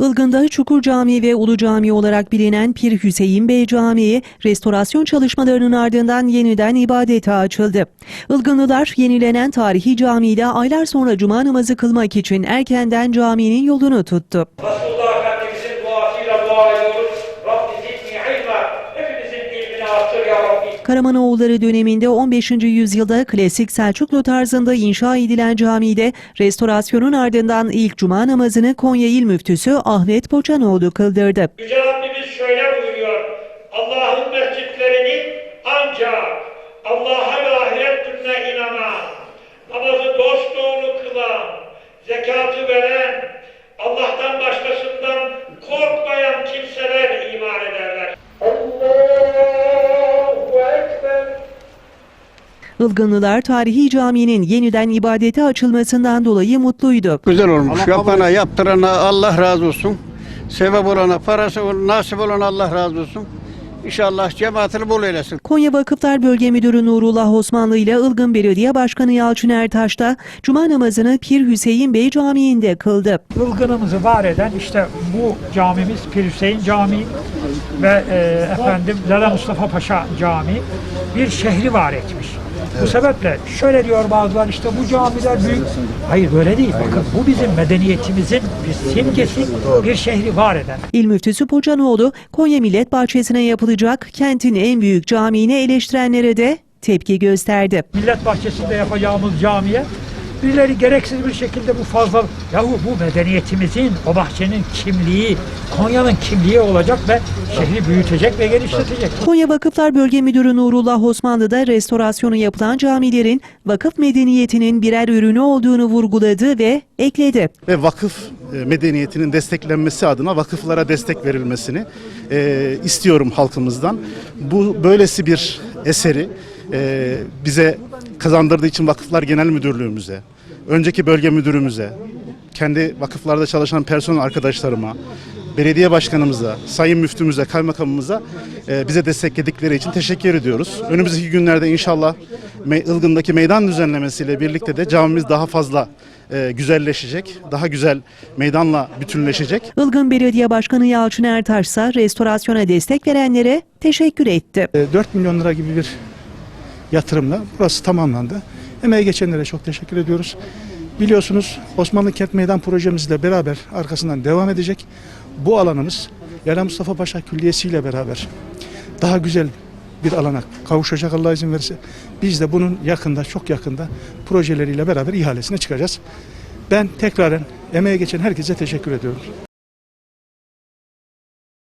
Ilgın'da Çukur Camii ve Ulu Camii olarak bilinen Pir Hüseyin Bey Camii, restorasyon çalışmalarının ardından yeniden ibadete açıldı. Ilgınlılar yenilenen tarihi camide aylar sonra cuma namazı kılmak için erkenden caminin yolunu tuttu. Resulullah Karamanoğulları döneminde 15. yüzyılda klasik Selçuklu tarzında inşa edilen camide restorasyonun ardından ilk cuma namazını Konya İl Müftüsü Ahmet Poçanoğlu kıldırdı. Yüce Rabbimiz şöyle buyuruyor. Allah'ın mescitlerini ancak Allah'a ve ahiret gününe inanan, namazı dosdoğru kılan, zekatı veren, Ilgınlılar tarihi caminin yeniden ibadete açılmasından dolayı mutluydu. Güzel olmuş. Yapana, yaptırana Allah razı olsun. Sebep olana, parası olan, nasip olana Allah razı olsun. İnşallah cemaatini bol eylesin. Konya Vakıflar Bölge Müdürü Nurullah Osmanlı ile Ilgın Belediye Başkanı Yalçın Ertaş da cuma namazını Pir Hüseyin Bey Camii'nde kıldı. Ilgınımızı var eden işte bu camimiz Pir Hüseyin Camii ve e, efendim Lala Mustafa Paşa Camii bir şehri var etmiş. Bu sebeple şöyle diyor bazılar işte bu camiler büyük. Hayır böyle değil. Bakın bu bizim medeniyetimizin bir simgesi, bir şehri var eden. İl Müftüsü Pocanoğlu, Konya Millet Bahçesi'ne yapılacak kentin en büyük camiini eleştirenlere de tepki gösterdi. Millet Bahçesi'nde yapacağımız camiye birileri gereksiz bir şekilde bu fazla yahu bu medeniyetimizin o bahçenin kimliği Konya'nın kimliği olacak ve şehri büyütecek ve genişletecek. Konya Vakıflar Bölge Müdürü Nurullah Osmanlı da restorasyonu yapılan camilerin vakıf medeniyetinin birer ürünü olduğunu vurguladı ve ekledi. ve vakıf e, medeniyetinin desteklenmesi adına vakıflara destek verilmesini e, istiyorum halkımızdan. Bu böylesi bir eseri e, bize kazandırdığı için Vakıflar Genel Müdürlüğümüze, önceki bölge müdürümüze, kendi vakıflarda çalışan personel arkadaşlarıma, belediye başkanımıza, sayın müftümüze, kaymakamımıza e, bize destekledikleri için teşekkür ediyoruz. Önümüzdeki günlerde inşallah me- Ilgın'daki meydan düzenlemesiyle birlikte de camimiz daha fazla e, güzelleşecek, daha güzel meydanla bütünleşecek. Ilgın Belediye Başkanı Yalçın Ertaş ise restorasyona destek verenlere teşekkür etti. E, 4 milyon lira gibi bir yatırımla burası tamamlandı. Emeği geçenlere çok teşekkür ediyoruz. Biliyorsunuz Osmanlı Kent Meydan projemizle beraber arkasından devam edecek. Bu alanımız Yara Mustafa Paşa Külliyesi ile beraber daha güzel bir alana kavuşacak Allah izin verirse. Biz de bunun yakında, çok yakında projeleriyle beraber ihalesine çıkacağız. Ben tekraren emeğe geçen herkese teşekkür ediyorum.